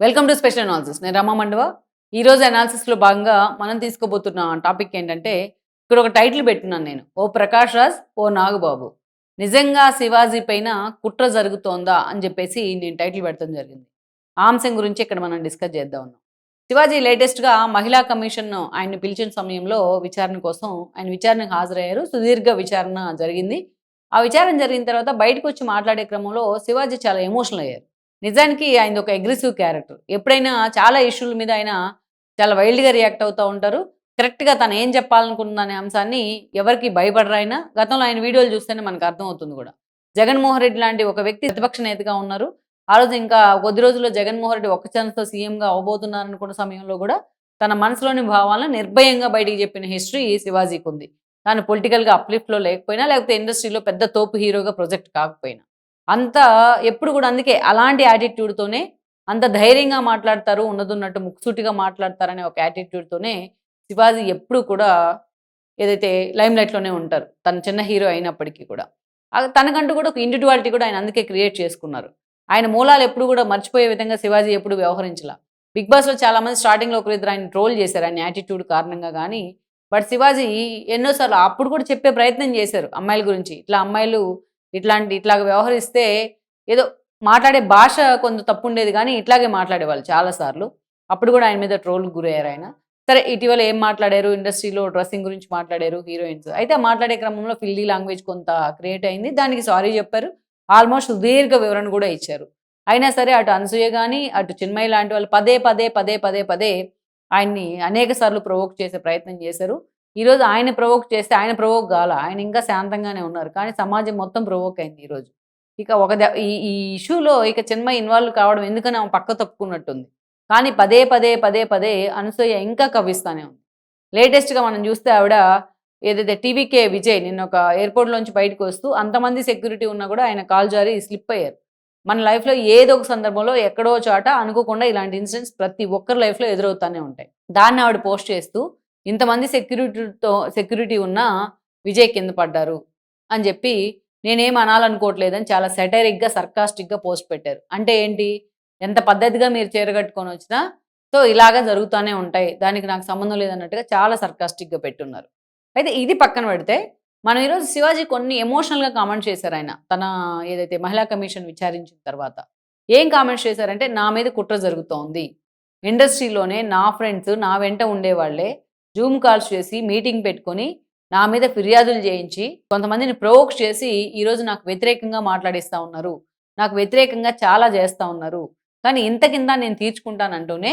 Welcome to special analysis నేను రమా మండవ. ఈ రోజు లో భాగంగా మనం తీసుకోబోతున్న టాపిక్ ఏంటంటే ఇక్కడ ఒక టైటిల్ పెట్టున్నాను నేను. ఓ ప్రకాష్ రాజ్ ఓ నాగబాబు. నిజంగా శివాజీ పైన కుట్ర జరుగుతోందా అని చెప్పేసి నేను టైటిల్ పెట్టడం జరిగింది. ఆ అంశం గురించి ఇక్కడ మనం డిస్కస్ చేద్దాం ఉన్నాం శివాజీ లేటెస్ట్గా మహిళా కమిషన్ ఆయన్ని పిలిచిన సమయంలో విచారణ కోసం ఆయన విచారణకు హాజరయ్యారు. సుదీర్ఘ విచారణ జరిగింది. ఆ విచారణ జరిగిన తర్వాత బయటకు వచ్చి మాట్లాడే క్రమంలో శివాజీ చాలా ఎమోషనల్ అయ్యారు. నిజానికి ఆయన ఒక అగ్రెసివ్ క్యారెక్టర్ ఎప్పుడైనా చాలా ఇష్యూల మీద ఆయన చాలా వైల్డ్గా రియాక్ట్ అవుతూ ఉంటారు. కరెక్ట్గా తను ఏం చెప్పాలనుకుంటుందనే అంశాన్ని ఎవరికి భయపడరు ఆయన. గతంలో ఆయన వీడియోలు చూస్తేనే మనకు అర్థమవుతుంది కూడా. జగన్మోహన్ రెడ్డి లాంటి ఒక వ్యక్తి ప్రతిపక్ష నేతగా ఉన్నారు. ఆ రోజు ఇంకా కొద్ది రోజుల్లో జగన్మోహన్ రెడ్డి ఒక్క ఛాన్స్తో సీఎంగా అవబోతున్నారనుకున్న సమయంలో కూడా తన మనసులోని భావాలను నిర్భయంగా బయటికి చెప్పిన హిస్టరీ శివాజీకి ఉంది తాను పొలిటికల్గా అప్లిఫ్ట్లో లేకపోయినా లేకపోతే ఇండస్ట్రీలో పెద్ద తోపు హీరోగా ప్రొజెక్ట్ కాకపోయినా. అంత ఎప్పుడు కూడా అందుకే అలాంటి యాటిట్యూడ్తోనే అంత ధైర్యంగా మాట్లాడతారు ఉన్నదున్నట్టు ముక్సూటిగా మాట్లాడతారనే ఒక యాటిట్యూడ్తోనే శివాజీ ఎప్పుడు కూడా ఏదైతే లైమ్ లైట్లోనే ఉంటారు. తన చిన్న హీరో అయినప్పటికీ కూడా. తనకంటూ కూడా ఒక ఇండివిజువాలిటీ కూడా ఆయన అందుకే క్రియేట్ చేసుకున్నారు. ఆయన మూలాలు ఎప్పుడు కూడా మర్చిపోయే విధంగా శివాజీ ఎప్పుడు వ్యవహరించాల. బిగ్ బాస్లో చాలామంది స్టార్టింగ్లో ఒకరిద్దరు ఆయన ట్రోల్ చేశారు ఆయన యాటిట్యూడ్ కారణంగా కానీ బట్ శివాజీ ఎన్నోసార్లు అప్పుడు కూడా చెప్పే ప్రయత్నం చేశారు అమ్మాయిల గురించి. ఇట్లా అమ్మాయిలు ఇట్లాంటి ఇట్లాగ వ్యవహరిస్తే ఏదో మాట్లాడే భాష కొంత తప్పు ఉండేది కానీ ఇట్లాగే మాట్లాడేవాళ్ళు చాలాసార్లు. అప్పుడు కూడా ఆయన మీద ట్రోల్ గురయ్యారు ఆయన. సరే ఇటీవల ఏం మాట్లాడారు? ఇండస్ట్రీలో డ్రెస్సింగ్ గురించి మాట్లాడారు హీరోయిన్స్. అయితే మాట్లాడే క్రమంలో ఫిల్లీ లాంగ్వేజ్ కొంత క్రియేట్ అయింది. దానికి సారీ చెప్పారు. ఆల్మోస్ట్ సుదీర్ఘ వివరణ కూడా ఇచ్చారు. అయినా సరే అటు అనసూయ కానీ అటు చిన్మయి లాంటి వాళ్ళు పదే పదే పదే పదే పదే ఆయన్ని అనేక సార్లు ప్రొవోక్ చేసే ప్రయత్నం చేశారు. ఈరోజు ఆయన ప్రవోక్ చేస్తే ఆయన ప్రవోక్ కాల. ఆయన ఇంకా శాంతంగానే ఉన్నారు. కానీ సమాజం మొత్తం ప్రవోక్ అయింది ఈరోజు ఇక ఒక ద- ఈ ఈ ఇష్యూలో ఇక చిన్మయి ఇన్వాల్వ్ కావడం ఎందుకని ఆమె పక్క తప్పుకున్నట్టుంది. కానీ పదే పదే పదే పదే అనసూయ ఇంకా కవ్విస్తానే ఉంది. లేటెస్ట్గా మనం చూస్తే ఆవిడ ఏదైతే టీవీకే విజయ్ నిన్న ఒక ఎయిర్పోర్ట్లోంచి బయటకు వస్తూ అంతమంది సెక్యూరిటీ ఉన్నా కూడా ఆయన కాల్ జారి స్లిప్ అయ్యారు. మన లైఫ్లో ఏదో ఒక సందర్భంలో ఎక్కడో చోట అనుకోకుండా ఇలాంటి ఇన్సిడెంట్స్ ప్రతి ఒక్కరి లైఫ్లో ఎదురవుతానే ఉంటాయి. దాన్ని ఆవిడ పోస్ట్ చేస్తూ ఇంతమంది సెక్యూరిటీతో సెక్యూరిటీ ఉన్నా విజయ్ కింద పడ్డారు అని చెప్పి నేనేం అనాలనుకోవట్లేదని చాలా సెటైరిక్గా సర్కాస్టిక్గా పోస్ట్ పెట్టారు. అంటే ఏంటి? ఎంత పద్ధతిగా మీరు చేరగట్టుకొని వచ్చినా సో ఇలాగా జరుగుతూనే ఉంటాయి. దానికి నాకు సంబంధం లేదన్నట్టుగా చాలా సర్కాస్టిక్గా పెట్టున్నారు. అయితే ఇది పక్కన పెడితే మనం ఈరోజు శివాజీ కొన్ని ఎమోషనల్గా కామెంట్ చేశారు ఆయన. తన ఏదైతే మహిళా కమిషన్ విచారించిన తర్వాత. ఏం కామెంట్స్ చేశారంటే నా మీద కుట్ర జరుగుతోంది. ఇండస్ట్రీలోనే నా ఫ్రెండ్స్ నా వెంట ఉండేవాళ్ళే జూమ్ కాల్స్ చేసి మీటింగ్ పెట్టుకొని నా మీద ఫిర్యాదులు చేయించి కొంతమందిని ప్రోవోక్ చేసి ఈరోజు నాకు వ్యతిరేకంగా మాట్లాడిస్తూ ఉన్నారు. నాకు వ్యతిరేకంగా చాలా చేస్తూ ఉన్నారు. కానీ ఇంత కింద నేను తీర్చుకుంటానంటూనే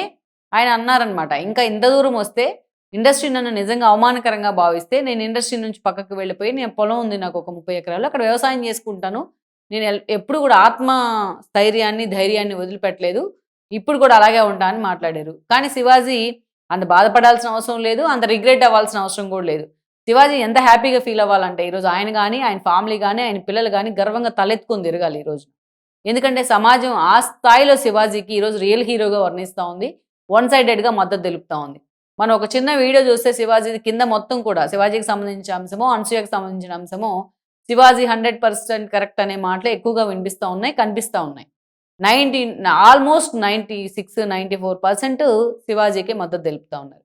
ఆయన అన్నారనమాట ఇంకా ఇంత దూరం వస్తే ఇండస్ట్రీ నన్ను నిజంగా అవమానకరంగా భావిస్తే నేను ఇండస్ట్రీ నుంచి పక్కకు వెళ్ళిపోయి నేను పొలం ఉంది నాకు ఒక ముప్పై ఎకరాలు అక్కడ వ్యవసాయం చేసుకుంటాను. నేను ఎప్పుడు కూడా ఆత్మ స్థైర్యాన్ని ధైర్యాన్ని వదిలిపెట్టలేదు. ఇప్పుడు కూడా అలాగే ఉంటా అని మాట్లాడారు. కానీ శివాజీ అంత బాధపడాల్సిన అవసరం లేదు అంత రిగ్రెట్ అవ్వాల్సిన అవసరం కూడా లేదు. శివాజీ ఎంత హ్యాపీగా ఫీల్ అవ్వాలంటే ఈరోజు ఆయన కానీ ఆయన ఫ్యామిలీ కానీ ఆయన పిల్లలు కానీ గర్వంగా తలెత్తుకొని తిరగాలి ఈరోజు ఎందుకంటే సమాజం ఆ స్థాయిలో శివాజీకి ఈరోజు రియల్ హీరోగా వర్ణిస్తూ ఉంది వన్ సైడెడ్గా మద్దతు తెలుపుతా ఉంది. మనం ఒక చిన్న వీడియో చూస్తే శివాజీ కింద మొత్తం కూడా శివాజీకి సంబంధించిన అంశమో అనసూయకు సంబంధించిన అంశమో శివాజీ హండ్రెడ్ పర్సెంట్ కరెక్ట్ అనే మాటలు ఎక్కువగా వినిపిస్తూ ఉన్నాయి కనిపిస్తూ ఉన్నాయి. Ninety almost ninety six ninety four percent శివాజీకి మద్దతు తెలుపుతూ ఉన్నారు.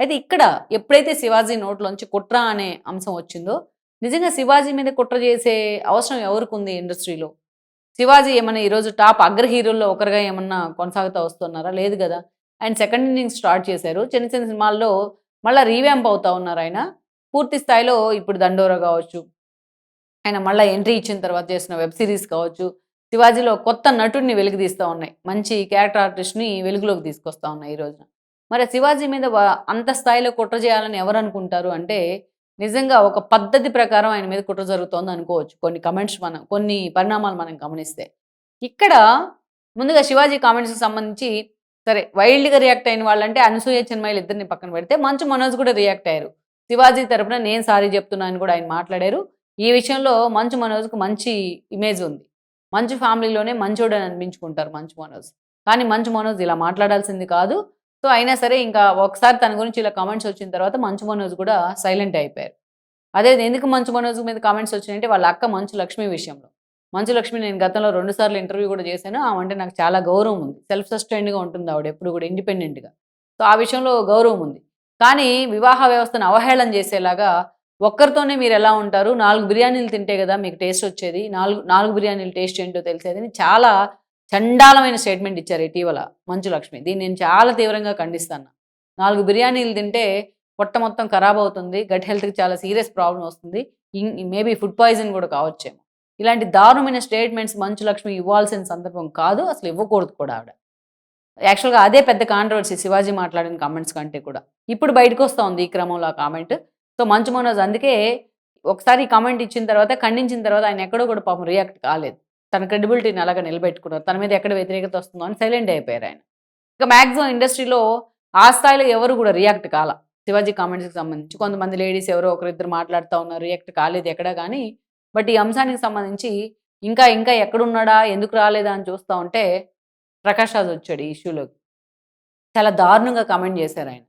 అయితే ఇక్కడ ఎప్పుడైతే శివాజీ నోట్లోంచి కుట్ర అనే అంశం వచ్చిందో నిజంగా శివాజీ మీద కుట్ర చేసే అవసరం ఎవరికి ఉంది ఇండస్ట్రీలో? శివాజీ ఏమన్నా ఈరోజు టాప్ అగ్ర హీరోల్లో ఒకరిగా ఏమన్నా కొనసాగుతూ వస్తున్నారా? లేదు కదా. ఆయన సెకండ్ ఇన్నింగ్స్ స్టార్ట్ చేశారు. చిన్న చిన్న సినిమాల్లో మళ్ళీ రీవ్యాంప్ అవుతా ఉన్నారు ఆయన. పూర్తి స్థాయిలో ఇప్పుడు దండోరా కావచ్చు. ఆయన మళ్ళీ ఎంట్రీ ఇచ్చిన తర్వాత చేసిన వెబ్ సిరీస్ కావచ్చు. శివాజీలో కొత్త నటుడిని వెలుగుదీస్తూ ఉన్నాయి. మంచి క్యారెక్టర్ ఆర్టిస్ట్ని వెలుగులోకి తీసుకొస్తా ఉన్నాయి ఈ రోజున. మరి శివాజీ మీద అంత స్థాయిలో కుట్ర చేయాలని ఎవరు అనుకుంటారు? అంటే నిజంగా ఒక పద్ధతి ప్రకారం ఆయన మీద కుట్ర జరుగుతోంది అనుకోవచ్చు. కొన్ని కమెంట్స్ మనం కొన్ని పరిణామాలు మనం గమనిస్తే. ఇక్కడ ముందుగా శివాజీ కామెంట్స్కి సంబంధించి సరే వైల్డ్గా రియాక్ట్ అయిన వాళ్ళంటే అనసూయ చిన్మయిలు ఇద్దరిని పక్కన పెడితే మంచు మనోజ్ కూడా రియాక్ట్ అయ్యారు. శివాజీ తరపున నేను సారీ చెప్తున్నాను కూడా ఆయన మాట్లాడారు. ఈ విషయంలో మంచు మనోజ్కు మంచి ఇమేజ్ ఉంది. మంచి ఫ్యామిలీలోనే మంచోడు అని అనిపించుకుంటారు మంచు మనోజ్. కానీ మంచు మనోజ్ ఇలా మాట్లాడాల్సింది కాదు. సో అయినా సరే ఇంకా ఒకసారి తన గురించి ఇలా కామెంట్స్ వచ్చిన తర్వాత మంచు మనోజ్ కూడా సైలెంట్ అయిపోయారు. అదే ఎందుకు మంచు మనోజ్ మీద కామెంట్స్ వచ్చినాయంటే వాళ్ళ అక్క మంచు లక్ష్మి విషయంలో. మంచు లక్ష్మి నేను గతంలో రెండు సార్లు ఇంటర్వ్యూ కూడా చేశాను. ఆమె అంటే నాకు చాలా గౌరవం ఉంది. సెల్ఫ్ సస్టైన్డ్గా ఉంటుంది ఆవిడ ఎప్పుడు కూడా ఇండిపెండెంట్గా సో ఆ విషయంలో గౌరవం ఉంది. కానీ వివాహ వ్యవస్థను అవహేళన చేసేలాగా ఒక్కరితోనే మీరు ఎలా ఉంటారు? నాలుగు బిర్యానీలు తింటే కదా మీకు టేస్ట్ వచ్చేది? నాలుగు నాలుగు బిర్యానీలు టేస్ట్ ఏంటో తెలిసేది చాలా చండాలమైన స్టేట్మెంట్ ఇచ్చారు ఇటీవల మంచు లక్ష్మి దీన్ని నేను చాలా తీవ్రంగా ఖండిస్తాను. నాలుగు బిర్యానీలు తింటే పొట్ట మొత్తం ఖరాబ్ అవుతుంది గట్ హెల్త్కి చాలా సీరియస్ ప్రాబ్లం వస్తుంది మేబీ ఫుడ్ పాయిజన్ కూడా కావచ్చేమో. ఇలాంటి దారుణమైన స్టేట్మెంట్స్ మంచు లక్ష్మి ఇవ్వాల్సిన సందర్భం కాదు అసలు ఇవ్వకూడదు కూడా ఆవిడ. యాక్చువల్గా అదే పెద్ద కాంట్రవర్సీ శివాజీ మాట్లాడిన కామెంట్స్ కంటే కూడా. ఇప్పుడు బయటకు వస్తూ ఉంది ఈ క్రమంలో ఆ కామెంట్ సో మంచు మనోజ్ అందుకే ఒకసారి కామెంట్ ఇచ్చిన తర్వాత ఖండించిన తర్వాత ఆయన ఎక్కడో కూడా పాపం రియాక్ట్ కాలేదు. తన క్రెడిబిలిటీని అలాగ నిలబెట్టుకున్నారు. తన మీద ఎక్కడ వ్యతిరేకత వస్తుందో అని సైలెంట్ అయిపోయారు ఆయన. ఇక మ్యాక్సిమం ఇండస్ట్రీలో ఆ స్థాయిలో ఎవరు కూడా రియాక్ట్ కాల. శివాజీ కామెంట్స్కి సంబంధించి కొంతమంది లేడీస్ ఎవరో ఒకరిద్దరు మాట్లాడుతూ ఉన్నారు రియాక్ట్ కాలేదు ఎక్కడా కానీ బట్ ఈ అంశానికి సంబంధించి ఇంకా ఇంకా ఎక్కడున్నాడా ఎందుకు రాలేదా అని చూస్తూ ఉంటే ప్రకాష్ రాజ్ వచ్చాడు ఈ ఇష్యూలోకి. చాలా దారుణంగా కామెంట్ చేశారు ఆయన.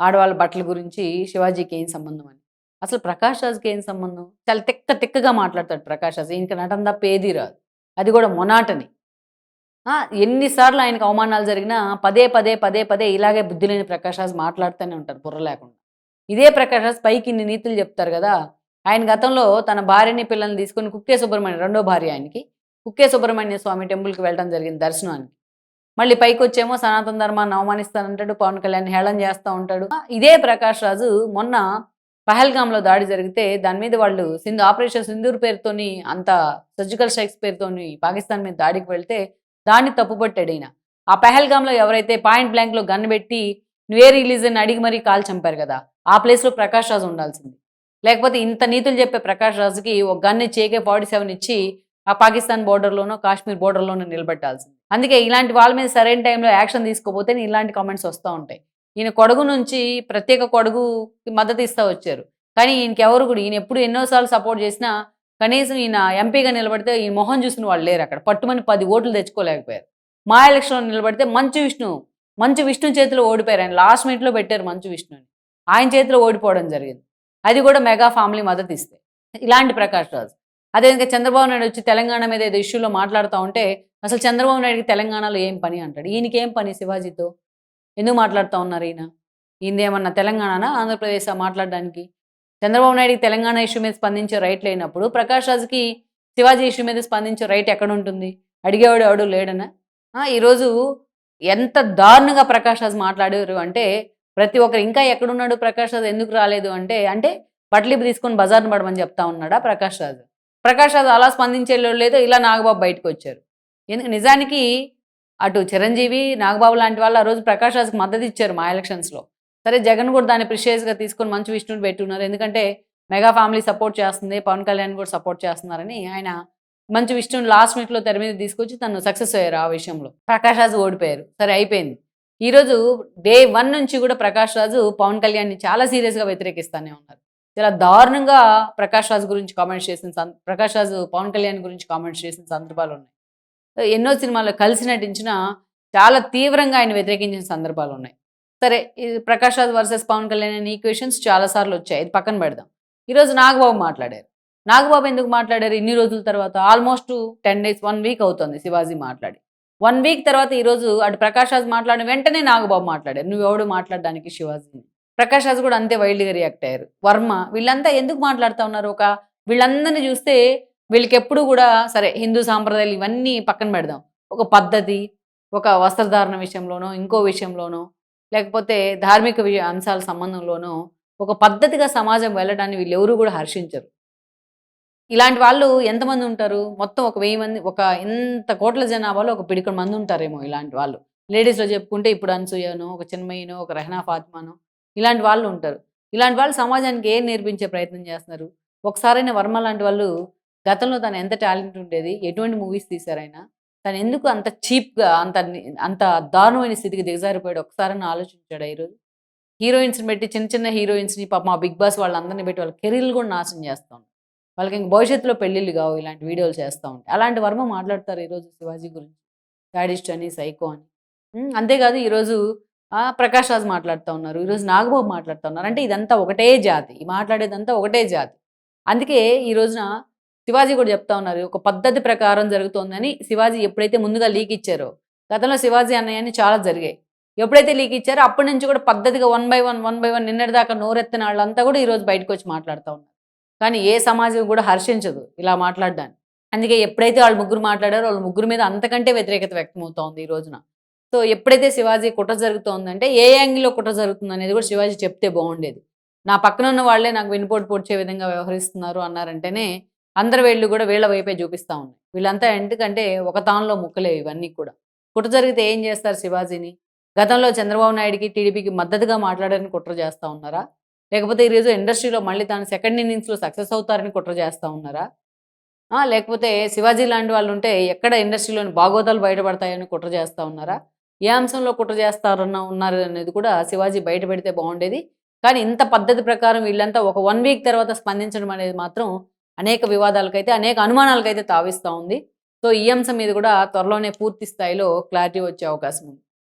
ఆడవాళ్ళ బట్టల గురించి శివాజీకి ఏం సంబంధం అని? అసలు ప్రకాష్ రాజ్కి ఏం సంబంధం? చాలా తిక్క తిక్కగా మాట్లాడతాడు ప్రకాష్ రాజ్. ఇంకా నటన తప్ప ఏదీ రాదు. అది కూడా మొనాటని. ఆ, ఎన్నిసార్లు ఆయనకు అవమానాలు జరిగినా పదే పదే పదే పదే ఇలాగే బుద్ధి లేని ప్రకాష్ రాజ్ మాట్లాడుతూనే ఉంటారు బుర్ర లేకుండా. ఇదే ప్రకాష్ రాజ్ పైకి ఇన్ని నీతులు చెప్తారు కదా ఆయన గతంలో తన భార్యని పిల్లల్ని తీసుకొని కుక్కే సుబ్రహ్మణ్యం రెండో భార్య ఆయనకి కుక్కే సుబ్రహ్మణ్య స్వామి టెంపుల్కి వెళ్ళడం జరిగింది దర్శనానికి. మళ్ళీ పైకి వచ్చేమో సనాతన ధర్మాన్ని అవమానిస్తానంటాడు పవన్ కళ్యాణ్ హేళన చేస్తూ ఉంటాడు. ఇదే ప్రకాష్ రాజు మొన్న పహల్గామ్లో దాడి జరిగితే దాని మీద వాళ్ళు సింధు ఆపరేషన్ సింధూర్ పేరుతోని అంత సర్జికల్ స్ట్రైక్స్ పేరుతోని పాకిస్తాన్ మీద దాడికి వెళ్తే దాన్ని తప్పుపట్టాడు ఈయన. ఆ పహల్గామ్లో ఎవరైతే పాయింట్ బ్లాంక్లో గన్ పెట్టి నువ్వే రిలీజన్ అడిగి మరీ కాల్ చంపారు కదా ఆ ప్లేస్లో ప్రకాష్ రాజు ఉండాల్సింది. లేకపోతే ఇంత నీతులు చెప్పే ప్రకాష్ రాజుకి ఒక గన్ చేకే ఫార్టీ సెవెన్ ఇచ్చి ఆ పాకిస్తాన్ బోర్డర్లోనో కాశ్మీర్ బోర్డర్లోనో నిలబెట్టాల్సింది. అందుకే ఇలాంటి వాళ్ళ మీద సరైన టైంలో యాక్షన్ తీసుకోపోతే ఇలాంటి కామెంట్స్ వస్తూ ఉంటాయి. ఈయన కొడుగు నుంచి ప్రత్యేక కొడుగుకి మద్దతు ఇస్తూ వచ్చారు. కానీ ఈయనకి ఎవరు కూడా ఈయన ఎప్పుడు ఎన్నోసార్లు సపోర్ట్ చేసినా కనీసం ఈయన ఎంపీగా నిలబడితే ఈ మొహం చూసిన వాళ్ళు లేరు అక్కడ. పట్టుమని పది ఓట్లు తెచ్చుకోలేకపోయారు. మా ఎలక్షన్లో నిలబడితే మంచు విష్ణు మంచు విష్ణు చేతిలో ఓడిపోయారు. ఆయన లాస్ట్ మినిట్లో పెట్టారు మంచు విష్ణుని. ఆయన చేతిలో ఓడిపోవడం జరిగింది. అది కూడా మెగా ఫ్యామిలీ మద్దతు ఇస్తే. ఇలాంటి ప్రకాష్ రాజు. అదే చంద్రబాబు నాయుడు వచ్చి తెలంగాణ మీద ఏదో ఇష్యూలో మాట్లాడుతూ ఉంటే అసలు చంద్రబాబు నాయుడికి తెలంగాణలో ఏం పని అంటాడు? ఈయనకి ఏం పని శివాజీతో? ఎందుకు మాట్లాడుతూ ఉన్నారు ఈయన? ఈయన తెలంగాణనా ఆంధ్రప్రదేశ్ మాట్లాడడానికి? చంద్రబాబు నాయుడికి తెలంగాణ ఇష్యూ మీద స్పందించే రైట్ లేనప్పుడు ప్రకాష్ రాజుకి శివాజీ ఇష్యూ మీద స్పందించే రైట్ ఎక్కడ ఉంటుంది? అడిగేవాడు ఎవడు లేడనా? ఆ, ఈరోజు ఎంత దారుణంగా ప్రకాష్ రాజ్ మాట్లాడారు అంటే ప్రతి ఒక్కరు ఇంకా ఎక్కడున్నాడు ప్రకాష్ రాజు? ఎందుకు రాలేదు అంటే అంటే బట్టలిపు తీసుకొని బజార్ను పడమని చెప్తా ఉన్నాడా ప్రకాష్ రాజ్? ప్రకాష్ రాజ్ అలా స్పందించే లేదో ఇలా నాగబాబు బయటకు వచ్చారు. ఎందుకు నిజానికి అటు చిరంజీవి నాగబాబు లాంటి వాళ్ళు ఆ రోజు ప్రకాష్ రాజ్కి మద్దతు ఇచ్చారు మా ఎలక్షన్స్లో. సరే జగన్ కూడా దాన్ని ప్రిషియస్గా తీసుకొని మంచి విష్ణుని పెట్టున్నారు. ఎందుకంటే మెగా ఫ్యామిలీ సపోర్ట్ చేస్తుంది పవన్ కళ్యాణ్ కూడా సపోర్ట్ చేస్తున్నారని ఆయన మంచి విష్ణుని లాస్ట్ మినిట్లో తెర మీద తీసుకొచ్చి తను సక్సెస్ అయ్యారు ఆ విషయంలో. ప్రకాష్ రాజు ఓడిపోయారు. సరే అయిపోయింది. ఈరోజు డే వన్ నుంచి కూడా ప్రకాష్ రాజు పవన్ కళ్యాణ్ని చాలా సీరియస్గా వ్యతిరేకిస్తానే ఉన్నారు. చాలా దారుణంగా ప్రకాష్ రాజు గురించి కామెంట్స్ చేసిన సం- ప్రకాష్ రాజు పవన్ కళ్యాణ్ గురించి కామెంట్స్ చేసిన సందర్భాలు ఉన్నాయి. ఎన్నో సినిమాల్లో కలిసి నటించిన చాలా తీవ్రంగా ఆయన వ్యతిరేకించిన సందర్భాలు ఉన్నాయి. సరే ఇది ప్రకాష్ రాజ్ వర్సెస్ పవన్ కళ్యాణ్ అనే ఈక్వేషన్స్ చాలా సార్లు వచ్చాయి. ఇది పక్కన పెడదాం. ఈరోజు నాగబాబు మాట్లాడారు. నాగబాబు ఎందుకు మాట్లాడారు? ఇన్ని రోజుల తర్వాత almost ten days one week అవుతుంది శివాజీ మాట్లాడి. వన్ వీక్ తర్వాత ఈరోజు అటు ప్రకాష్ రాజ్ మాట్లాడిన వెంటనే నాగబాబు మాట్లాడారు. నువ్వు ఎవడు మాట్లాడడానికి శివాజీని? ప్రకాష్ రాజ్ కూడా అంతే వైల్డ్గా రియాక్ట్ అయ్యారు. వర్మ వీళ్ళంతా ఎందుకు మాట్లాడుతూ ఉన్నారు ఒక వీళ్ళందరినీ చూస్తే వీళ్ళకి ఎప్పుడు కూడా సరే హిందూ సాంప్రదాయాలు ఇవన్నీ పక్కన పెడదాం. ఒక పద్ధతి ఒక వస్త్రధారణ విషయంలోనో ఇంకో విషయంలోనో లేకపోతే ధార్మిక విషయ అంశాల సంబంధంలోనో ఒక పద్ధతిగా సమాజం వెళ్ళడాన్ని వీళ్ళు ఎవరు కూడా హర్షించరు. ఇలాంటి వాళ్ళు ఎంతమంది ఉంటారు? మొత్తం ఒక వెయ్యి మంది ఒక ఇంత కోట్ల జనాభాలో ఒక పిడికడ మంది ఉంటారేమో ఇలాంటి వాళ్ళు. లేడీస్లో చెప్పుకుంటే ఇప్పుడు అనసూయను ఒక చిన్మయ్యను ఒక రెహనా ఫాతిమానో ఇలాంటి వాళ్ళు ఉంటారు. ఇలాంటి వాళ్ళు సమాజానికి ఏం నేర్పించే ప్రయత్నం చేస్తున్నారు? ఒకసారైనా వర్మ లాంటి వాళ్ళు గతంలో తను ఎంత టాలెంట్ ఉండేది ఎటువంటి మూవీస్ తీశారైనా తను ఎందుకు అంత చీప్గా అంత అంత దారుణమైన స్థితికి దిగజారిపోయాడు? ఒకసారైనా ఆలోచించాడు ఈరోజు? హీరోయిన్స్ని పెట్టి చిన్న చిన్న హీరోయిన్స్ని పాప మా బిగ్ బాస్ వాళ్ళందరినీ పెట్టి వాళ్ళ కెరీర్లు కూడా నాశనం చేస్తూ. ఉంటారు వాళ్ళకి ఇంక భవిష్యత్తులో పెళ్ళిళ్ళు కావు ఇలాంటి వీడియోలు చేస్తూ ఉంటాయి అలాంటి వర్మ మాట్లాడతారు ఈరోజు శివాజీ గురించి. శాడిస్ట్ అని సైకో అని. అంతేకాదు ఈరోజు ప్రకాష్ రాజ్ మాట్లాడుతూ ఉన్నారు ఈరోజు నాగబాబు మాట్లాడుతూ ఉన్నారు. అంటే ఇదంతా ఒకటే జాతి మాట్లాడేదంతా ఒకటే జాతి. అందుకే ఈ రోజున శివాజీ కూడా చెప్తా ఉన్నారు ఒక పద్ధతి ప్రకారం జరుగుతోందని శివాజీ ఎప్పుడైతే ముందుగా లీక్ ఇచ్చారో గతంలో శివాజీ అన్నయ్యని చాలా జరిగాయి. ఎప్పుడైతే లీక్ ఇచ్చారో అప్పటి నుంచి కూడా పద్ధతిగా one by one one by one నిన్నటి దాకా నోరెత్తిన వాళ్ళంతా కూడా ఈరోజు బయటకు వచ్చి మాట్లాడుతూ ఉన్నారు. కానీ ఏ సమాజం కూడా హర్షించదు ఇలా మాట్లాడడానికి అందుకే ఎప్పుడైతే వాళ్ళు ముగ్గురు మాట్లాడారో వాళ్ళ ముగ్గురు మీద అంతకంటే వ్యతిరేకత వ్యక్తమవుతోంది ఈ రోజున. సో ఎప్పుడైతే శివాజీ కుట్ర జరుగుతోందంటే ఏ యాంగిల్లో కుట్ర జరుగుతుంది అనేది కూడా శివాజీ చెప్తే బాగుండేది. నా పక్కన ఉన్న వాళ్ళే నాకు వెనుపోటు పొడిచే విధంగా వ్యవహరిస్తున్నారు అన్నారంటేనే అందరి వేళ్ళు కూడా వీళ్ళ వైపే చూపిస్తా ఉన్నాయి. వీళ్ళంతా ఎందుకంటే ఒక తానులో ముక్కలే ఇవన్నీ కూడా. కుట్ర జరిగితే ఏం చేస్తారు శివాజీని? గతంలో చంద్రబాబు నాయుడికి టీడీపీకి మద్దతుగా మాట్లాడారని కుట్ర చేస్తా ఉన్నారా? లేకపోతే ఈరోజు ఇండస్ట్రీలో మళ్ళీ తాను సెకండ్ ఇన్నింగ్స్లో సక్సెస్ అవుతారని కుట్ర చేస్తా ఉన్నారా? ఆ, లేకపోతే శివాజీ లాంటి వాళ్ళు ఉంటే ఎక్కడ ఇండస్ట్రీలోని బాగోతాలు బయటపడతాయని కుట్ర చేస్తా ఉన్నారా? ఏ అంశంలో కుట్ర చేస్తారన్న ఉన్నారు అనేది కూడా శివాజీ బయట పెడితే బాగుండేది. కానీ ఇంత పద్ధతి ప్రకారం వీళ్ళంతా ఒక వన్ వీక్ తర్వాత స్పందించడం అనేది మాత్రం అనేక వివాదాలకైతే అనేక అనుమానాలకైతే తావిస్తూ ఉంది. సో ఈ అంశం మీద కూడా త్వరలోనే పూర్తి స్థాయిలో క్లారిటీ వచ్చే అవకాశం ఉంది.